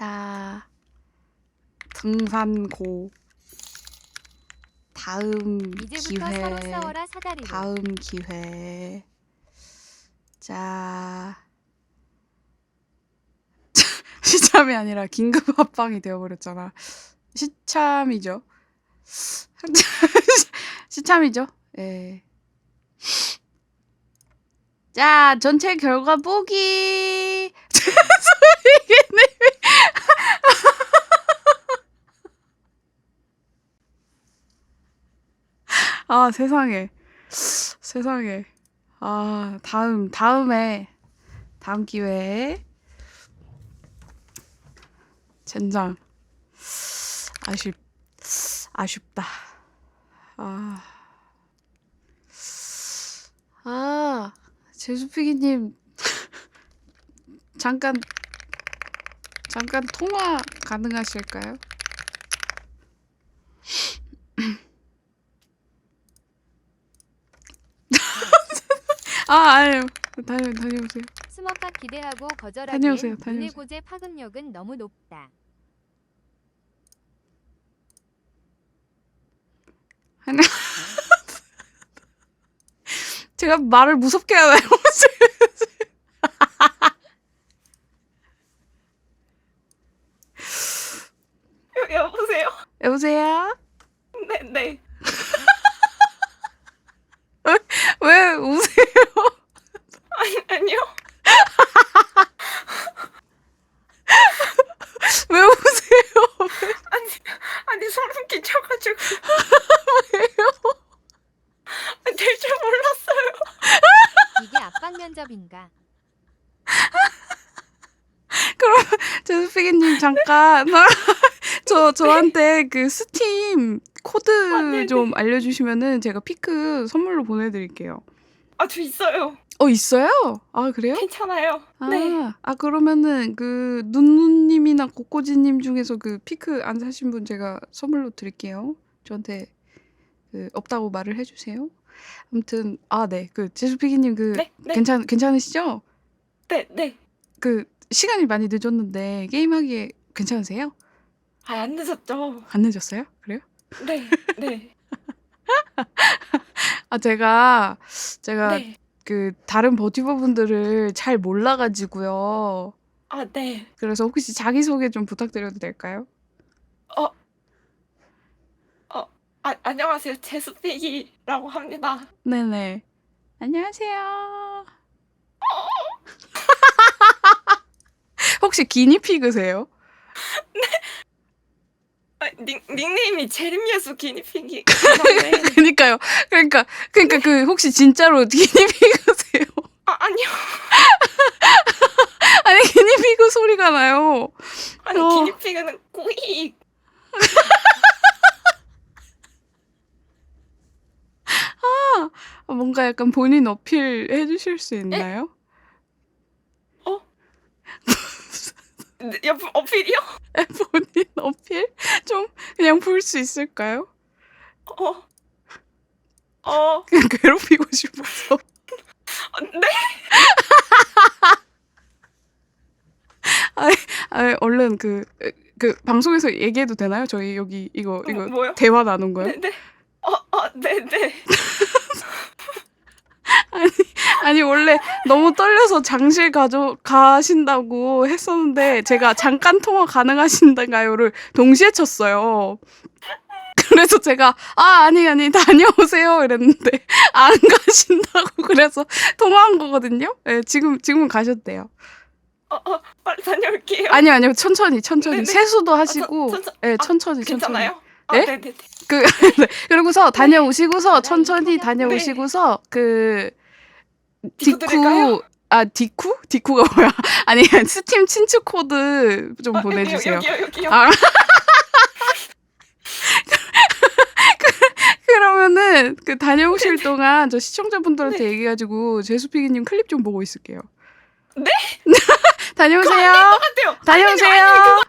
자, 등산고. 다음 이제부터 서로 기회. 싸워라 사다리로. 다음 기회. 자. 시참이 아니라 긴급 합방이 되어버렸잖아. 시참이죠. 시참이죠. 예. 자, 전체 결과 보기. 아, 세상에. 세상에. 아, 다음, 다음에, 다음 기회에, 젠장. 아쉽, 아쉽다. 아. 아, 제수피기님, 잠깐, 잠깐 통화 가능하실까요? 아, 아유, 다녀, 다녀오세요. 스머카 기대하고 거절하기엔 다녀오세요, 눈의 다녀오세요. 고제 파급력은 너무 높다. 제가 말을 무섭게 하나요? 여, 여보세요? 네, 네. 왜 우세요? 아니, 아니요. 왜 우세요? 아니, 아니, 소름 끼쳐가지고. 왜요? 될 줄 몰랐어요. 이게 압박 면접인가? 그럼 제수피기님 잠깐 저 저한테 그 스팀 코드 아, 네네. 좀 알려주시면은 제가 피크 선물로 보내드릴게요. 아, 저 있어요. 어 있어요? 아 그래요? 괜찮아요. 아, 네. 아 그러면은 그 눈누님이나 꼬꼬지님 중에서 그 피크 안 사신 분 제가 선물로 드릴게요. 저한테 그 없다고 말을 해주세요. 아무튼 아 네 그 제수피기님 그 네, 네. 괜찮 괜찮으시죠? 네, 네. 그 시간이 많이 늦었는데 게임하기에 괜찮으세요? 아, 안 늦었죠. 안 늦었어요? 그래요? 네, 네. 아 제가 제가 네. 그 다른 버티버 분들을 잘 몰라 가지고요. 아, 네. 그래서 혹시 자기 소개 좀 부탁드려도 될까요? 아, 안녕하세요. 제수피기라고 합니다. 네네. 안녕하세요. 혹시 기니피그세요? 아, 닉, 닉네임이 기니피기. 네. 그니까요. 그러니까 그러니까 그 혹시 진짜로 기니피그세요? 아, 아니요. 아니 기니피그 소리가 나요. 아니, 어. 기니피그는 꾸익. 아, 뭔가 약간 본인 어필 해주실 수 있나요? 네, 옆 어필이요? 본인 어필 좀 그냥 볼수 있을까요? 어. 어, 그냥 괴롭히고 싶어서. 어, 네? 아, 얼른 그, 그 방송에서 얘기해도 되나요? 저희 여기 이거 이거 뭐, 뭐요? 대화 나눈 거요? 네, 네. 어, 어, 네, 네. 아니 원래 너무 떨려서 장실 가져 가신다고 했었는데 제가 잠깐 통화 가능하신가요를 동시에 쳤어요. 그래서 제가 아 아니 아니 다녀오세요 이랬는데 안 가신다고 그래서 통화한 거거든요. 네, 지금 지금은 돼요. 어, 어, 빨리 다녀올게요. 아니요 아니요 천천히 천천히 네네. 세수도 아, 하시고 천- 천- 예 아, 천천히 천천히 괜찮아요? 아, 네? 네, 네, 네. 그 네. 그러고서 다녀오시고서 나 천천히 다녀오시고서 그 디쿠 아 디쿠 디쿠가 뭐야 아니 스팀 친추 코드 좀 아, 보내주세요. 여기요, 여기요. 아. 그러면은 그 다녀오실 동안 저 시청자분들한테 얘기해가지고 제수피기님 클립 좀 보고 있을게요. 네? 다녀오세요. 다녀오세요.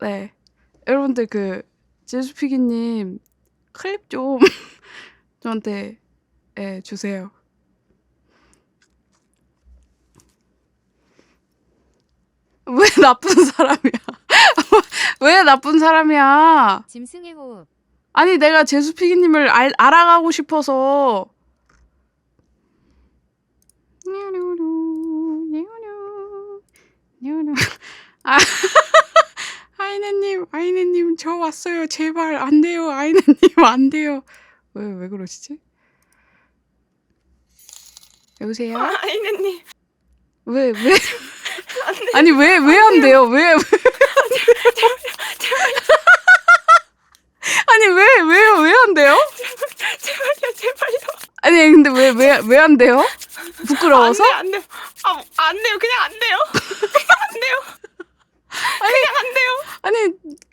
네, 여러분들 그 제수피기님 클립 좀 저한테 예 주세요. 왜 나쁜 사람이야? 왜 나쁜 사람이야? 짐승의 호흡. 아니 내가 제수피기님을 알, 알아가고 싶어서 아, 아이네님 아이네님 저 왔어요 제발 안 돼요 아이네님 안 돼요 왜 왜 그러시지 여보세요 아이네님 왜 왜. 아니 왜 왜 안 돼요 왜, 왜 아니 왜 왜요 왜 안 돼요 제발요 제발요. 아니 근데 왜 왜 왜 안 돼요? 부끄러워서? 안 돼요 안 돼요. 아안 돼요 그냥 안 돼요. 그냥 안 돼요. 그냥 안 돼요. 아니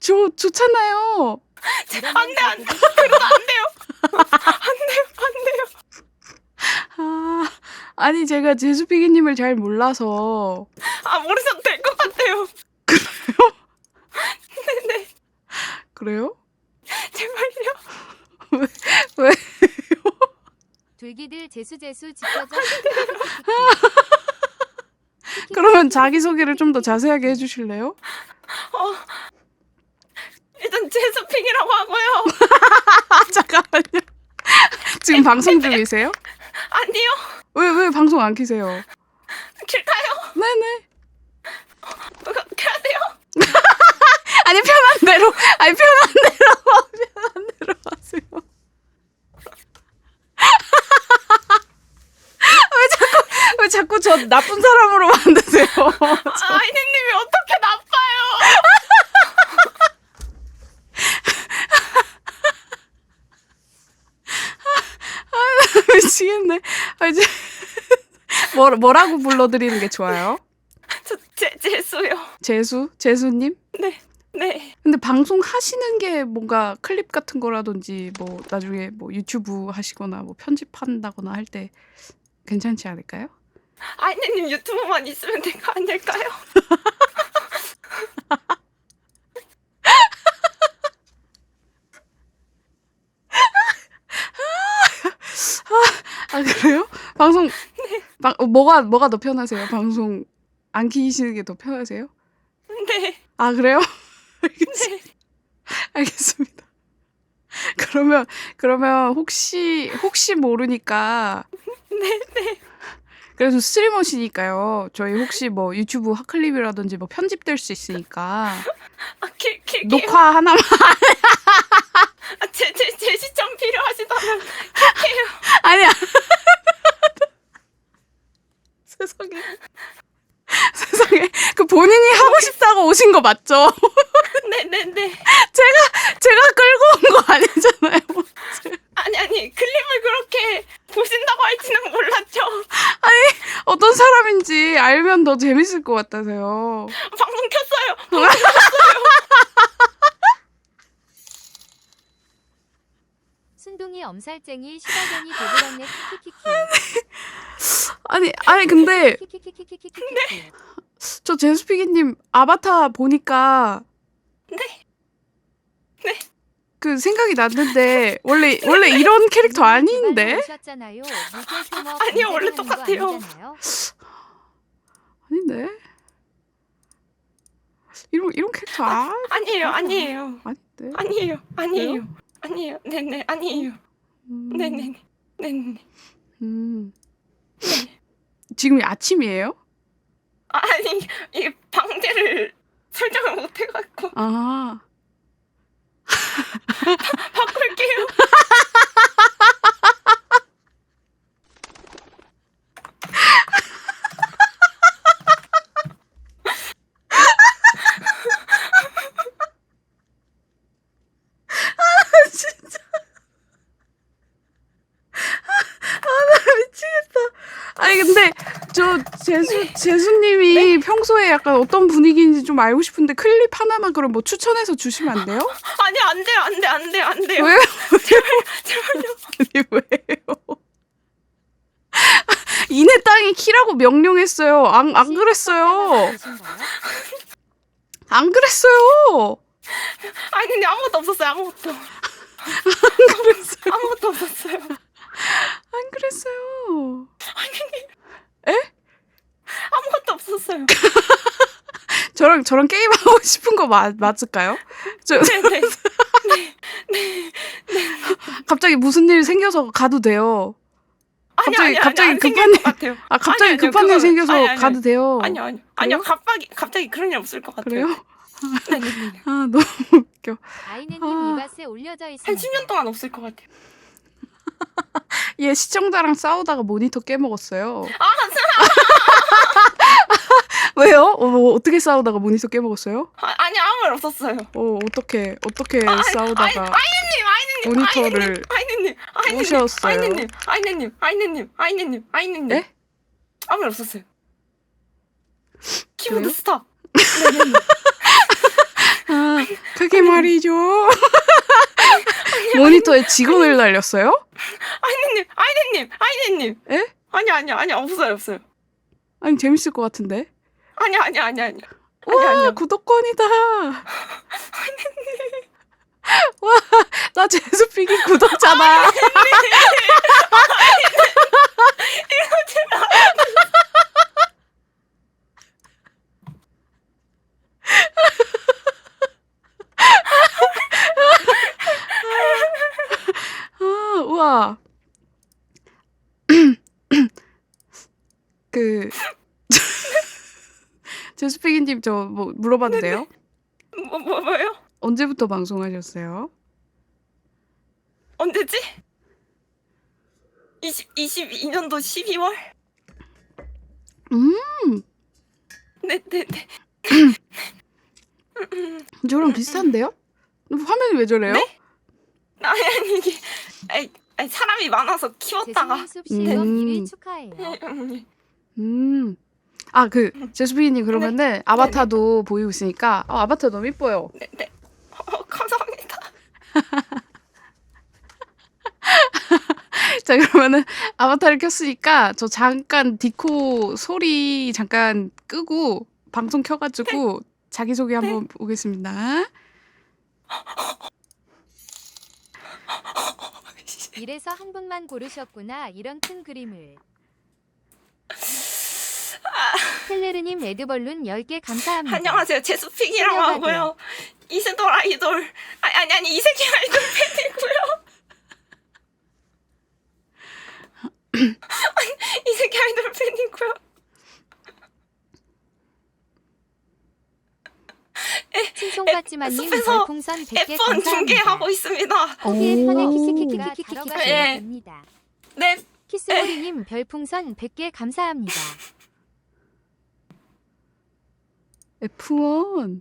저 좋잖아요. 안 돼, 안 돼. 그래도 안 돼요. 안 돼요 안 돼요. 아 아니 제가 제수피기님을 잘 몰라서 아 모르셔도 될 것 같아요. 네네 그래요? 제발요. 왜? 둘기들 재수 재수 지켜줘. 그러면 자기 소개를 좀 더 자세하게 해주실래요? 어 일단 제수핑이라고 하고요. 아 잠깐만요. 지금 방송 중이세요? 아니요 왜 왜 방송 안 키세요? 길까요? 네네. 해야 돼요. 아니 편한 대로 아니 편한 대로 편한 대로 하세요. 왜 자꾸 왜 자꾸 저 나쁜 사람으로 만드세요? 아, 아이네님이 어떻게 나빠요? 미치겠네. 아 이제 뭐 뭐라고 불러드리는 게 좋아요? 저 제, 제수요. 재수 재수님? 네. 근데 방송 하시는 게 뭔가 클립 같은 거라든지 뭐 나중에 뭐 유튜브 하시거나 뭐 편집한다거나 할 때 괜찮지 않을까요? 아이네님 유튜브만 있으면 된거 아닐까요? 아 그래요? 방송 방, 어, 뭐가 뭐가 더 편하세요? 방송 안 키시는 게 더 편하세요? 네. 아 그래요? 네. 알겠습니다. 그러면 그러면 혹시 혹시 모르니까 네. 네. 그래도 스트리머시니까요. 저희 혹시 뭐 유튜브 핫클립이라든지 뭐 편집될 수 있으니까 아, 길, 길, 길. 녹화 하나만 아, 제, 제, 제 시점 필요하시다면. 아니야. 세상에. 세상에. 그 본인이 하고 싶다고 오신 거 맞죠? 네네네. 제가 끌고 온 거 아니잖아요. 아니, 아니, 클립을 그렇게 보신다고 할지는 몰랐죠. 어떤 사람인지 알면 더 재밌을 것 같아서요. 방송 켰어요. 순둥이 엄살쟁이 시바견이 도드랐네 키키키키. 아니, 아니, 근데 키키키키키키키. 저 제수피기님 아바타 보니까. 네. 네. 그 생각이 났는데 원래 원래 이런 캐릭터 아닌데 아니요, 원래 똑같아요. 아닌데 이런 이런 캐릭터 아 아니에요, 아니에요. 아닌데 아니에요, 아니에요. 아니에요. 네네, 아니에요. 음, 네네 네. 네네. 음. 지금이 아침이에요? 아니, 이게 방제를 설정을 못 해갖고 아 바꿀게요. 진짜 아나 미치겠다. 아니 근데 저 재수 재수님이 평소에 약간 어떤 분위기인지 좀 알고 싶은데 클립 하나만 그럼 뭐 추천해서 주시면 안 돼요? 아니, 안 돼요, 안 돼, 안 돼요, 안 돼요. 왜요? 제발요. 아니 왜요? 이내 땅이 키라고 명령했어요. 안, 안 그랬어요. 안 그랬어요. 아니, 근데 아무것도 없었어요, 아무것도. 아무것도 저랑 게임하고 싶은 거 맞, 맞을까요? 저, 네네. 네. 네. 네. 갑자기 무슨 일 생겨서 가도 돼요. 갑자기 아니, 갑자기 아니, 급한 일 같아요. 아 갑자기 아니, 급한 일 생겨서 아니, 가도 돼요. 아니 아니 아니요 갑자기 갑자기 그런 일 없을 것 같아요. 그래요? 네, 아 너무 웃겨. 아이는 아... 이밭에 올려져 있어. 한 10년 동안 없을 것 같아요. 얘 시청자랑 싸우다가 모니터 깨먹었어요. 아, 왜요? 어, 뭐 어떻게 싸우다가 모니터 깨먹었어요? 아, 아니 아무 일 없었어요. 어 어떻게 어떻게 아, 싸우다가 아이네님, 모니터를 아이님 아이님 아이님 아이님 아이님 아이님 아이님 아이네님. 네? 아무 일 없었어요. 키보드 그래요? 스탑. 아, 그게 말이죠. 모니터에 직원을 날렸어요? 아이님, 아이님, 아이님. 에? 아니 아니 아니 없어요 없어요. 아니 재밌을 것 같은데. 아니 아니 아니 아니. 와 아니, 아니. 구독권이다. 와 나 제수피기 구독자다. 저 뭐 물어봐도 돼요? 뭐, 뭐, 뭐요? 언제부터 방송하셨어요? 언제지? 20, 22년도 12월? 음, 네네네. 네, 네. 저랑 비슷한데요? 화면이 왜 저래요? 네? 아니, 아니, 이게. 아이, 아이, 사람이 많아서 키웠다가. 재승인 숲 음. 음. 음, 아, 그 음. 제수피님 그러면은 네. 아바타도 네, 네. 보이고 있으니까 아, 아바타 너무 이뻐요. 네, 네. 어, 감사합니다. 자, 그러면은 아바타를 켰으니까 저 잠깐 디코 소리 잠깐 끄고 방송 켜 가지고 자기 소개 한번 보겠습니다. 이래서 한 분만 고르셨구나 이런 큰 그림을 헬레르님 레드벌룬 10개 감사합니다. 안녕하세요. 제수픽이라고 생각하고요. 하고요. 이세돌 아이돌. 아니, 아니, 아니, 이세기 아이돌 팬이고요. 아니, 이세기 아이돌 팬이고요. 친송받지만님 숲에서 별풍선 100개 F1 감사합니다. 중계하고 있습니다. 피의 편에 키스키키키키키키키입니다. 네, 키스모리님 별풍선 100개 감사합니다. F1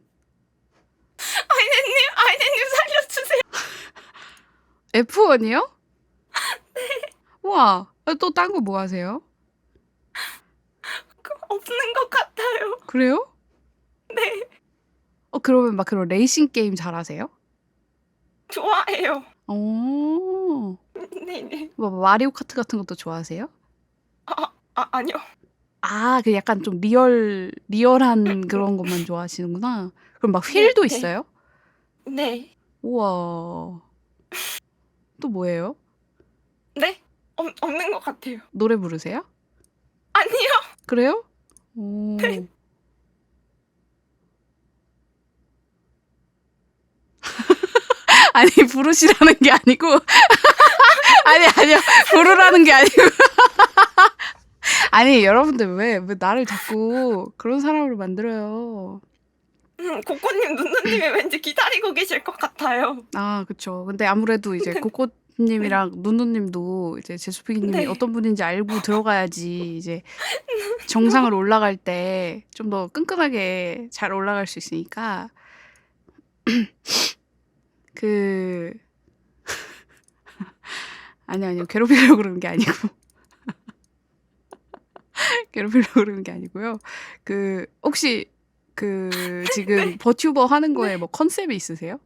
아이네님, 아이네님 살려주세요. F1이요? 와, 또 딴 거 뭐 하세요? 그, 없는 것 같아요. 그래요? 네, 어, 그러면 막 그런 레이싱 게임 잘하세요? 좋아해요. 어, 네네. 뭐 마리오 카트 같은 것도 좋아하세요? 아, 아 아니요. 아, 그 약간 좀 리얼 리얼한 그런 것만 좋아하시는구나. 그럼 막 휠도 네, 네. 있어요? 네, 우와. 또 뭐예요? 네, 없, 없는 것 같아요. 노래 부르세요? 아니요. 그래요? 오. 아니 부르시라는 게 아니고 아니 아니요 부르라는 게 아니고 아니 여러분들 왜, 왜 나를 자꾸 그런 사람으로 만들어요? 음, 코코님, 눈누님이 왠지 기다리고 계실 것 같아요. 아 그쵸. 근데 아무래도 이제 코코님이랑 누누님도 이제 제수피기님이 네. 어떤 분인지 알고 들어가야지 이제 정상을 올라갈 때 좀 더 끈끈하게 잘 올라갈 수 있으니까. 그 아니 아니요. 괴롭히려고 그러는 게 아니고 괴롭히려고 그러는 게 아니고요 그 혹시 그 지금 버튜버 하는 거에 뭐 컨셉이 있으세요?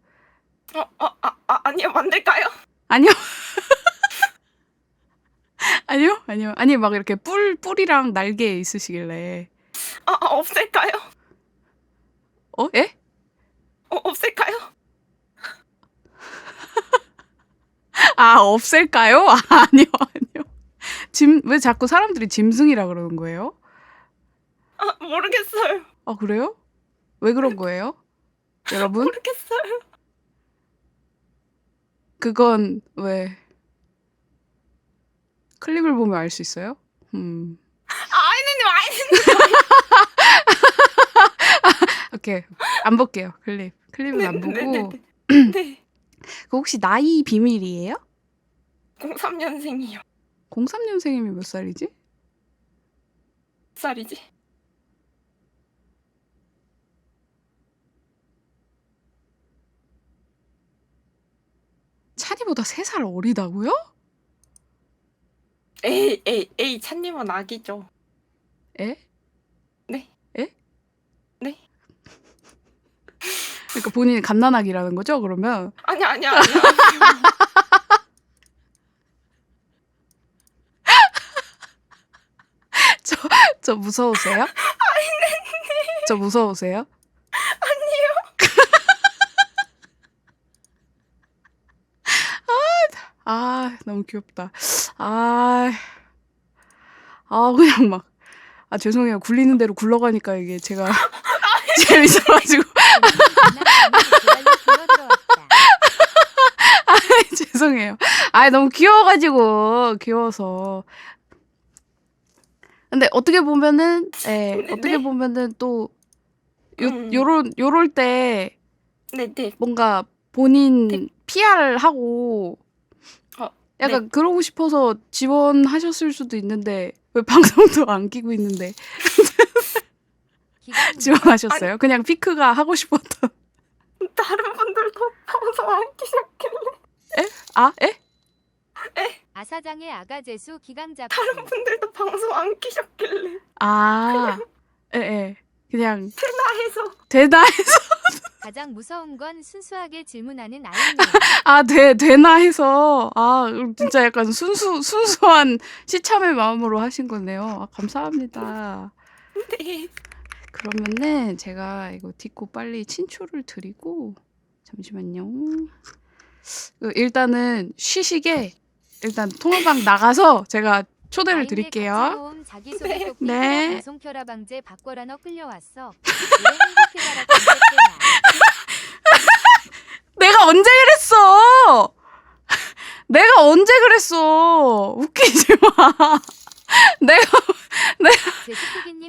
어, 어, 아, 아 아니요. 만들까요? 아니요. 아니요, 아니요. 아니, 막 이렇게 뿔, 뿔이랑 날개 있으시길래. 아, 아 없앨까요? 어? 예? 어, 없앨까요? 아, 없앨까요? 아, 아니요, 아니요. 짐, 왜 자꾸 사람들이 짐승이라 그러는 거예요? 아, 모르겠어요. 아, 그래요? 왜 그런 거예요? 여러분? 모르겠어요. 그건 왜 클립을 보면 알 수 있어요? 음. 아이는님 아이는 오케이. 안 볼게요. 클립. 클립은 안 보고. 네네네. 네. 그 혹시 나이 비밀이에요? 03년생이요. 03년생이면 몇 살이지? 살이지? 찬이보다 3살 어리다고요? 에이 에이 에이 찬님은 아기죠. 에? 네. 에? 네. 그러니까 본인이 갓난아기라는 거죠? 그러면 아니 아니야 아니 야. 저 무서우세요? 저 무서우세요? 아니요. 아, 너무 귀엽다. 아, 아 그냥 막. 아 죄송해요. 굴리는 대로 굴러가니까 이게 제가 재밌어가지고 죄송해요. 아 너무 귀여워가지고 귀여워서. 근데 어떻게 보면은, 예, 네, 어떻게 네. 보면은 또 요, 음. 요런 요럴 때 네네. 뭔가 본인 네. PR을 하고 어, 약간 그러고 싶어서 지원하셨을 수도 있는데 왜 방송도 안 끼고 있는데 지원하셨어요? 그냥 피크가 하고 싶었던. 다른 분들도 방송 안 키셨길래 아, 에? 아사장의 아가제수 기강 잡기. 다른 분들도 방송 안 키셨길래 아, 에, 에. 그냥 나해서 되나 해서 가장 무서운 건 순수하게 질문하는 아이님. 아, 돼, 되나 해서, 아, 진짜 약간 순수, 순수한 시참의 마음으로 하신 거네요. 아, 감사합니다. 네. 그러면은 제가 이거 딛고 빨리 친추를 드리고, 잠시만요. 그 일단은 쉬시게, 일단 통화방 나가서 제가 초대를 드릴게요. 네. 네. 방송 켜라 방제 바꿔라 너 끌려왔어. 내가 언제 그랬어! 내가 언제 그랬어! 웃기지 마. 내가, 제스토기님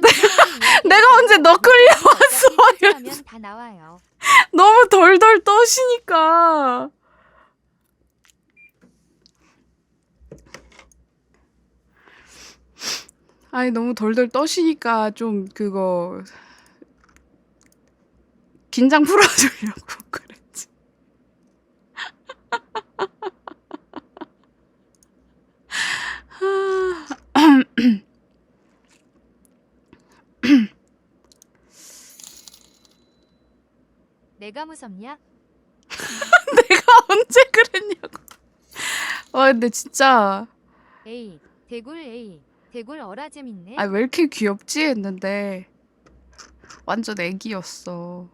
내가 언제 너 끌려왔어! 하면 다 나와요. 너무 덜덜 떠시니까. 아니 너무 덜덜 떠시니까 좀 그거 긴장 풀어주려고 그랬지. 내가 무섭냐? 내가 언제 그랬냐고. 와 근데 진짜 에이 대굴 에이 대굴 어라 재밌네. 아 왜 이렇게 귀엽지 했는데 완전 애기였어.